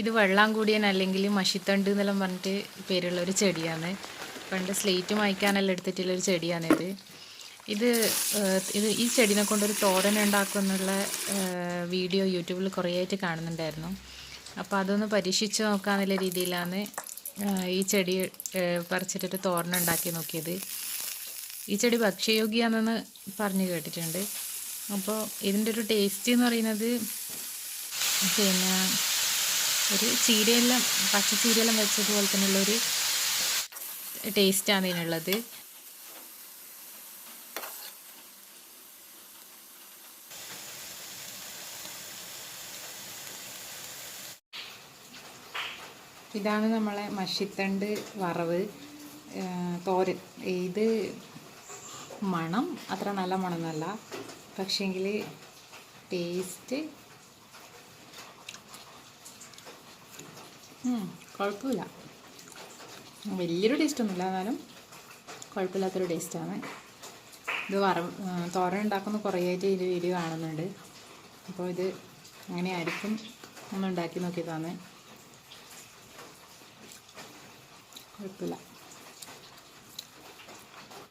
ഇത് വെള്ളാങ്കൂടിയൻ അല്ലെങ്കിൽ മഷിത്തണ്ട് എന്നെല്ലാം പറഞ്ഞിട്ട് പേരുള്ള ഒരു ചെടിയാണ്. പണ്ട് സ്ലേറ്റ് മായ്ക്കാനെല്ലാം എടുത്തിട്ടുള്ളൊരു ചെടിയാണിത് ഇത്. ഇത് ഈ ചെടീനെ കൊണ്ടൊരു തോരൻ ഉണ്ടാക്കുമെന്നുള്ള വീഡിയോ യൂട്യൂബിൽ കുറേ ആയിട്ട് കാണുന്നുണ്ടായിരുന്നു. അപ്പോൾ അതൊന്ന് പരീക്ഷിച്ച് നോക്കാമെന്നുള്ള രീതിയിലാണ് ഈ ചെടി പറിച്ചിട്ടൊരു തോരൻ ഉണ്ടാക്കി നോക്കിയത്. ഈ ചെടി ഭക്ഷ്യയോഗ്യാണെന്ന് പറഞ്ഞു കേട്ടിട്ടുണ്ട്. അപ്പോൾ ഇതിന്റെ ഒരു ടേസ്റ്റ് എന്ന് പറയുന്നത് പിന്നെ ഒരു ചീരയെല്ലാം പച്ച ചീരയെല്ലാം വെച്ചതുപോലെ തന്നെയുള്ളൊരു ടേസ്റ്റാണ് ഇതിനുള്ളത്. ഇതാണ് നമ്മളെ മഷിത്തണ്ട് വറവ്. തോരൻ. ഇത് മണം അത്ര നല്ല മണമൊന്നുമല്ല. പക്ഷേങ്കിൽ ടേസ്റ്റ് കുഴപ്പമില്ല. വലിയൊരു ടേസ്റ്റ് ഒന്നുമില്ല എന്നാലും കുഴപ്പമില്ലാത്തൊരു ടേസ്റ്റാണ് ഇത് വറവ് തോരൻ ഉണ്ടാക്കുന്ന കുറേ ആയിട്ട് ഇത് വീഡിയോ കാണുന്നുണ്ട്. അപ്പോൾ ഇത് അങ്ങനെയായിരിക്കും ഒന്ന് ഉണ്ടാക്കി നോക്കിയതാണ്. കുഴപ്പമില്ല.